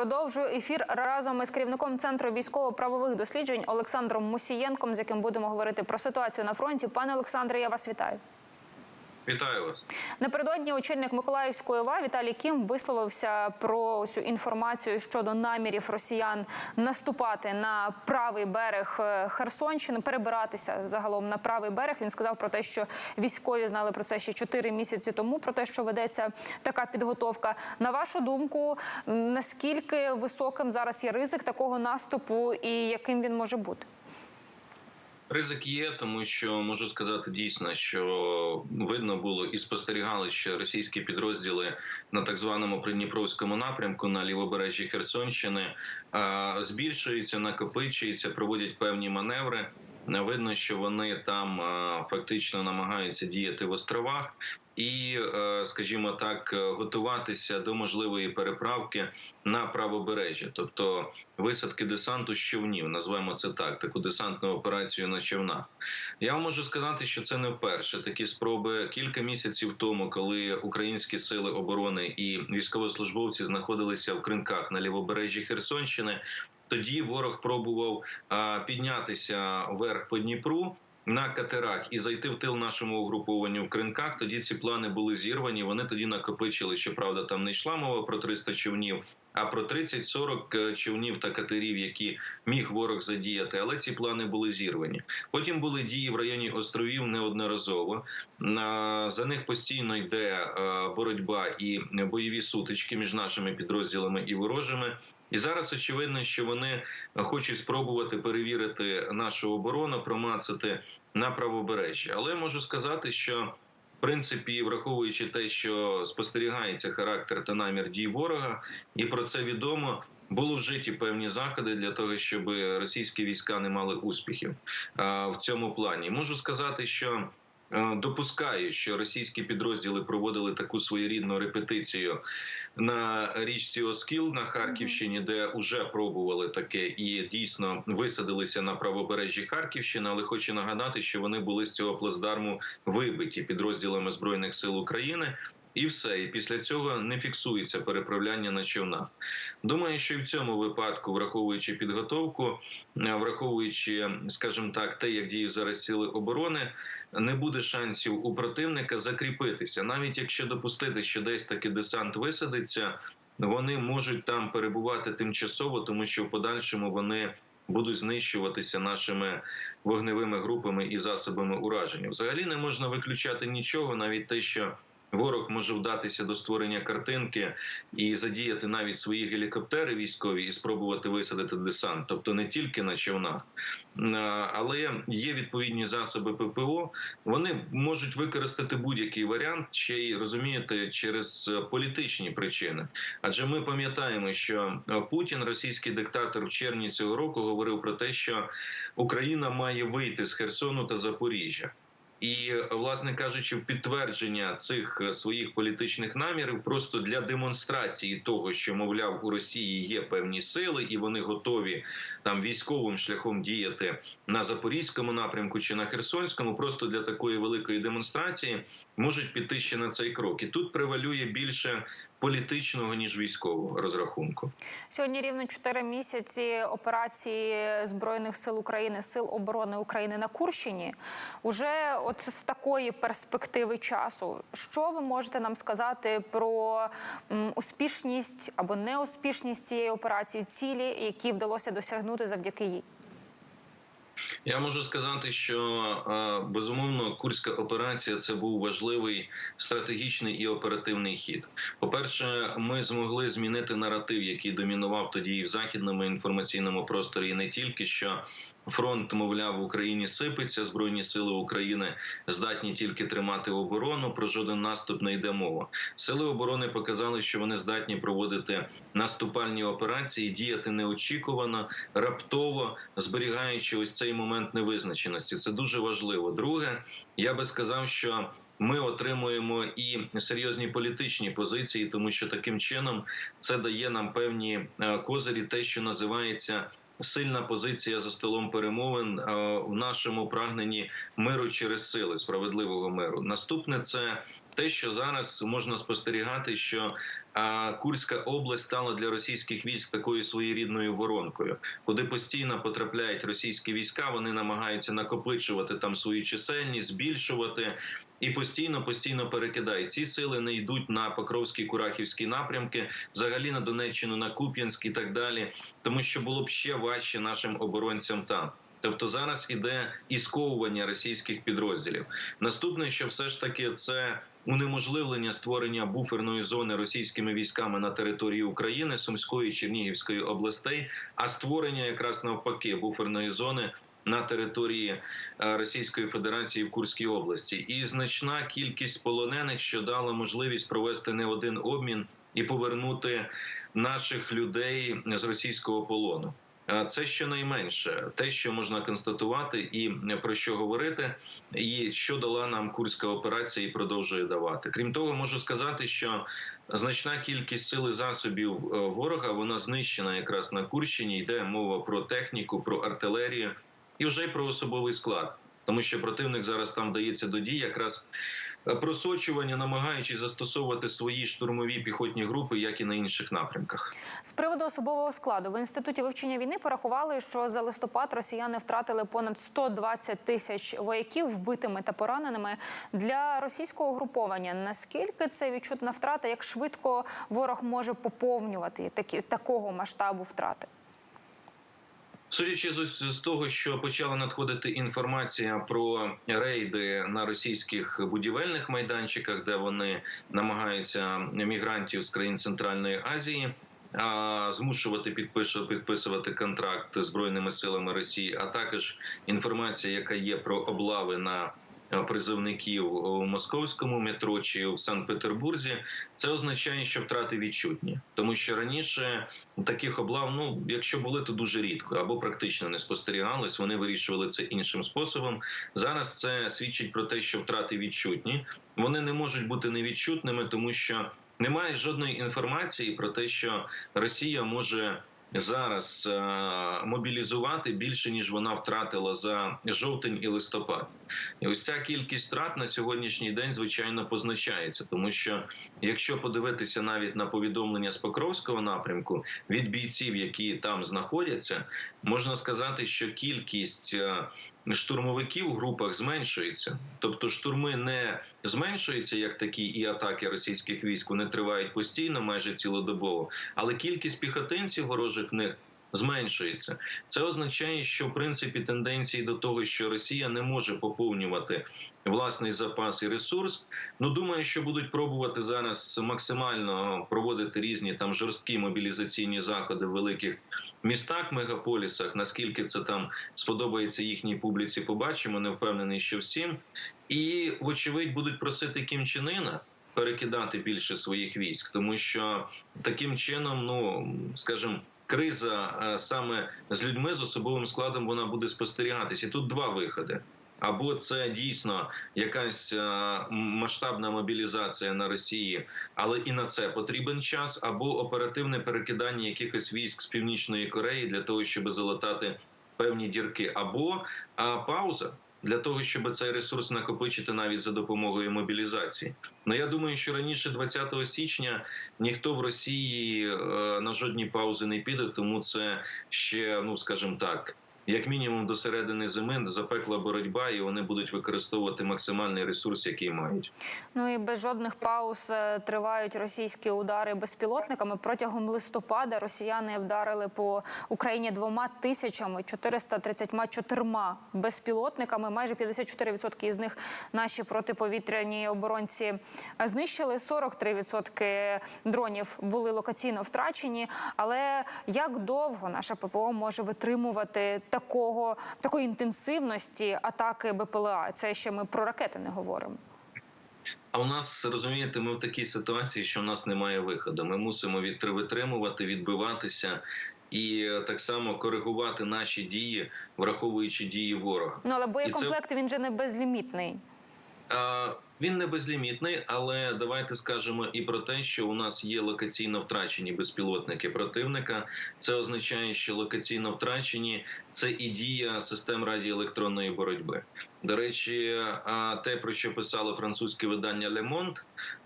Продовжую ефір разом із керівником центру військово-правових досліджень Олександром Мусієнком, з яким будемо говорити про ситуацію на фронті. Пане Олександре, я вас вітаю. Вітаю вас. Напередодні очільник Миколаївської ОВА Віталій Кім висловився про цю інформацію щодо намірів росіян наступати на правий берег е, Херсонщини, перебиратися загалом на правий берег. Він сказав про те, що військові знали про це ще 4 місяці тому. Про те, що ведеться така підготовка. На вашу думку, наскільки високим зараз є ризик такого наступу, і яким він може бути? Ризик є, тому що можу сказати дійсно, що видно було і спостерігали, що російські підрозділи на так званому придніпровському напрямку на лівобережжі Херсонщини збільшуються, накопичуються, проводять певні маневри. Видно, що вони там фактично намагаються діяти в островах і, е, скажімо так, е, готуватися до можливої переправки на правобережжя, тобто висадки десанту з човнів, назвемо це так, таку десантну операцію на човнах. Я вам можу сказати, що це не вперше такі спроби. Кілька місяців тому, коли українські сили оборони і військовослужбовці знаходилися в кринках на лівобережжі Херсонщини. Тоді ворог пробував піднятися вверх по Дніпру на катерах і зайти в тил нашому угрупованню в кринках. Тоді ці плани були зірвані. Вони тоді накопичили. Щоправда, там не йшла мова про 300 човнів, а про 30-40 човнів та катерів, які міг ворог задіяти. Але ці плани були зірвані. Потім були дії в районі островів неодноразово. За них постійно йде е, боротьба і бойові сутички між нашими підрозділами і ворожими. І зараз очевидно, що вони хочуть спробувати перевірити нашу оборону, промацати на правобережжі. Але можу сказати, що в принципі, враховуючи те, що спостерігається характер та намір дій ворога, і про це відомо. Були вжиті певні заходи для того, щоб російські війська не мали успіхів в цьому плані. Можу сказати, що е, допускаю, що російські підрозділи проводили таку своєрідну репетицію на річці Оскіл на Харківщині, де вже пробували таке і дійсно висадилися на правобережжі Харківщини. Але хочу нагадати, що вони були з цього плацдарму вибиті підрозділами збройних сил України. І все, і після цього не фіксується переправляння на човнах. Думаю, що і в цьому випадку, враховуючи підготовку, е, враховуючи, скажімо так, те, як діють зараз сили оборони, не буде шансів у противника закріпитися, навіть якщо допустити, що десь таки десант висадиться, вони можуть там перебувати тимчасово, тому що в подальшому вони. Будуть знищуватися нашими вогневими групами і засобами ураження. Взагалі не можна виключати нічого, навіть те, що ворог може вдатися до створення картинки і задіяти навіть свої гелікоптери військові і спробувати висадити десант, тобто не тільки на човнах, але є відповідні засоби ППО. Вони можуть використати будь-який варіант, ще й розумієте, через політичні причини. Адже ми пам'ятаємо, що Путін, російський диктатор, в червні цього року говорив про те, що Україна має вийти з Херсону та Запоріжжя. І, власне кажучи, підтвердження цих е, своїх політичних намірів просто для демонстрації того, що мовляв у Росії є певні сили, і вони готові там військовим шляхом діяти на запорізькому напрямку чи на Херсонському, просто для такої великої демонстрації можуть піти ще на цей крок. І тут превалює більше політичного ніж військового розрахунку. Сьогодні рівно 4 місяці операції збройних сил України, сил оборони України на Курщині. Уже от з такої перспективи часу, що ви можете нам сказати про успішність або неуспішність цієї операції, цілі, які вдалося досягнути завдяки їй? Я можу сказати, що е, безумовно курська операція це був важливий стратегічний і оперативний хід. По перше, ми змогли змінити наратив, який домінував тоді і в західному інформаційному просторі, і не тільки що. Фронт, мовляв, в Україні сипеться. Збройні сили України здатні тільки тримати оборону. Про жоден наступ не йде мова. Сили оборони показали, що вони здатні проводити наступальні операції, діяти неочікувано, раптово зберігаючи ось цей момент невизначеності. Це дуже важливо. Друге, я би сказав, що. Ми отримуємо і серйозні політичні позиції, тому що таким чином це дає нам певні е, козирі, те, що називається сильна позиція за столом перемовин е, в нашому прагненні миру через сили справедливого миру. Наступне це те, що зараз можна спостерігати, що Курська область стала для російських військ такою своєрідною воронкою, куди постійно потрапляють російські війська. Вони намагаються накопичувати там свою чисельність, збільшувати і постійно постійно перекидають. Ці сили не йдуть на Покровський Курахівський напрямки, взагалі на Донеччину, на Куп'янськ і так далі, тому що було б ще важче нашим оборонцям там. Тобто зараз іде ісковування російських підрозділів. Наступне, що все ж таки це унеможливлення створення буферної зони російськими військами на території України, Сумської Чернігівської областей, а створення якраз навпаки буферної зони. На території е, Російської Федерації в Курській області, і значна кількість полонених, що дала можливість провести не один обмін і повернути наших людей з російського полону. Е, Це щонайменше те, що можна констатувати, і про що говорити, і що дала нам курська операція, і продовжує давати. Крім того, можу сказати, що значна кількість сил і засобів е, ворога вона знищена якраз на Курщині. Йде мова про техніку, про артилерію і вже й про особовий склад, тому що противник зараз там вдається до дій, якраз е, просочування, намагаючись застосовувати свої штурмові піхотні групи, як і на інших напрямках. З приводу особового складу в інституті вивчення війни порахували, що за листопад росіяни втратили понад 120 тисяч вояків вбитими та пораненими для російського угруповання. Наскільки це відчутна втрата? Як швидко ворог може поповнювати такі такого масштабу втрати? Судячи з, того, що почала надходити інформація про рейди на російських будівельних майданчиках, де вони намагаються мігрантів з країн Центральної Азії. Змушувати підписувати контракт збройними силами Росії, а також інформація, яка є про облави на призовників у московському метро чи в Санкт-Петербурзі, це означає, що втрати відчутні, тому що раніше таких облав, ну якщо були, то дуже рідко або практично не спостерігались. Вони вирішували це іншим способом. Зараз це свідчить про те, що втрати відчутні. Вони не можуть бути невідчутними, тому що немає жодної інформації про те, що Росія може. Зараз е, мобілізувати більше ніж вона втратила за жовтень і листопад, і ось ця кількість втрат на сьогоднішній день звичайно позначається, тому що якщо подивитися навіть на повідомлення з Покровського напрямку від бійців, які там знаходяться, можна сказати, що кількість е, штурмовиків у групах зменшується. Тобто штурми не зменшуються як такі, і атаки російських військ вони тривають постійно, майже цілодобово, але кількість піхотинців ворожих них. Зменшується це означає, що в принципі тенденції до того, що Росія не може поповнювати власний запас і ресурс. Ну думаю, що будуть пробувати зараз максимально проводити різні там жорсткі мобілізаційні заходи в великих містах, мегаполісах. Наскільки це там сподобається їхній публіці, побачимо. Не впевнений, що всім, і вочевидь будуть просити Кім Чен Ына перекидати більше своїх військ, тому що таким чином, ну скажімо, криза е, саме з людьми з особовим складом вона буде спостерігатися. Тут два виходи. Або це дійсно якась е, масштабна мобілізація на Росії, але і на це потрібен час, або оперативне перекидання якихось військ з північної Кореї для того, щоб залатати певні дірки, або а, пауза для того, щоб цей ресурс накопичити навіть за допомогою мобілізації. Ну я думаю, що раніше 20 січня ніхто в Росії е, на жодні паузи не піде, тому це ще, ну скажімо так. Як мінімум до середини зими запекла боротьба, і вони будуть використовувати максимальний ресурс, який мають. Ну і без жодних пауз е, тривають російські удари безпілотниками. Протягом листопада росіяни вдарили по Україні двома тисячами 434 безпілотниками. Майже 54% із них наші протиповітряні оборонці знищили. 43% дронів були локаційно втрачені. Але як довго наша ППО може витримувати такого такої інтенсивності атаки БПЛА? Це ще ми про ракети не говоримо. А у нас розумієте, ми в такій ситуації, що у нас немає виходу. Ми мусимо витримувати, відбиватися і е, так само коригувати наші дії, враховуючи дії ворога. Ну але І це- він же не безлімітний. А, Він не безлімітний, але давайте скажемо і про те, що у нас є локаційно втрачені безпілотники противника. Це означає, що локаційно втрачені це і дія систем радіоелектронної боротьби. До речі, те, про що писало французьке видання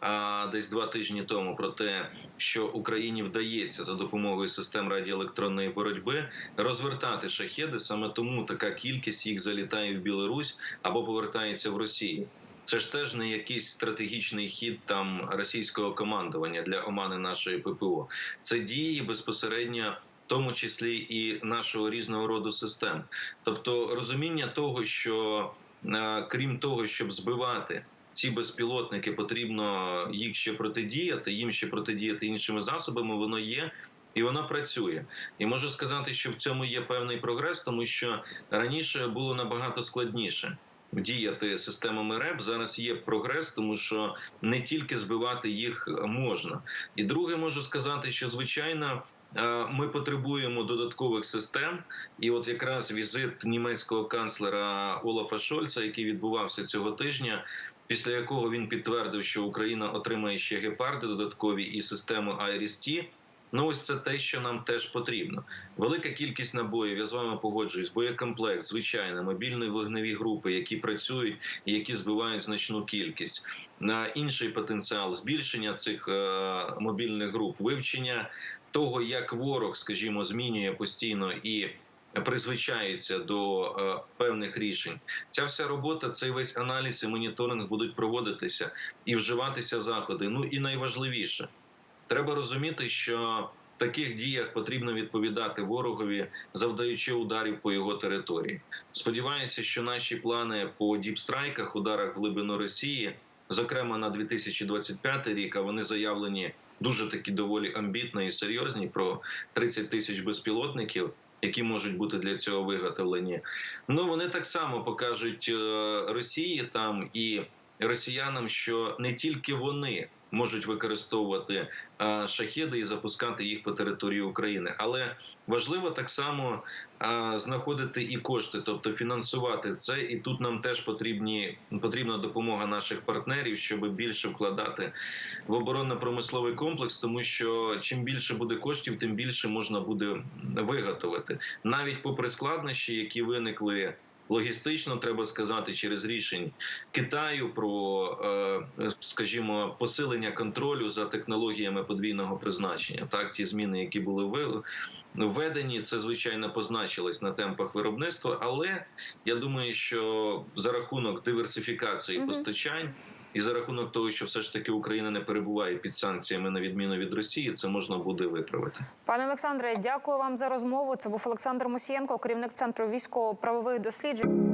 а, десь два тижні тому, про те, що Україні вдається за допомогою систем радіоелектронної боротьби розвертати шахеди. Саме тому така кількість їх залітає в Білорусь або повертається в Росію. Це ж теж не якийсь стратегічний хід там російського командування для омани нашої ППО. Це дії безпосередньо. В тому числі і нашого різного роду систем, тобто розуміння того, що е, крім того, щоб збивати ці безпілотники, потрібно їх ще протидіяти, їм ще протидіяти іншими засобами. Воно є. І воно працює, і можу сказати, що в цьому є певний прогрес, тому що раніше було набагато складніше діяти системами РЕП. Зараз є прогрес, тому що не тільки збивати їх можна. І друге, можу сказати, що звичайно. е, Ми потребуємо додаткових систем, і от якраз візит німецького канцлера Олафа Шольца, який відбувався цього тижня, після якого він підтвердив, що Україна отримає ще гепарди додаткові і систему IRIS-T, Ну, ось це те, що нам теж потрібно. Велика кількість набоїв. Я з вами погоджуюсь. Боєкомплект, звичайно, мобільні вогневі групи, які працюють і які збивають значну кількість. На інший потенціал збільшення цих е, мобільних груп, вивчення того, як ворог, скажімо, змінює постійно і. Призвичається до е, певних рішень. Ця вся робота, цей весь аналіз і моніторинг будуть проводитися і вживатися заходи. Ну і найважливіше, Треба розуміти, що в таких діях потрібно відповідати ворогові, завдаючи ударів по його території. Сподіваюся, що наші плани по діпстрайках, ударах в глибину Росії, зокрема на 2025 рік, а вони заявлені дуже такі доволі амбітно і серйозні про 30 тисяч безпілотників. Які можуть бути для цього виготовлені, ну вони так само покажуть е, Росії там і росіянам, що не тільки вони можуть використовувати а, шахеди і запускати їх по території України. Але важливо так само знаходити і кошти, тобто фінансувати це. І тут нам теж потрібні потрібна допомога наших партнерів, щоб більше вкладати в оборонно-промисловий комплекс, тому що чим більше буде коштів, тим більше можна буде виготовити, навіть попри складнощі, які виникли. Логістично треба сказати через рішень Китаю про, е, скажімо, посилення контролю за технологіями подвійного призначення. Так, ті зміни, які були введені, це звичайно позначилось на темпах виробництва. Але я думаю, що за рахунок диверсифікації Мгм. постачань і за рахунок того, що все ж таки Україна не перебуває під санкціями на відміну від Росії, це можна буде виправити. Пане Олександре, дякую вам за розмову. Це був Олександр Мусієнко, керівник центру військово-правових досліджень.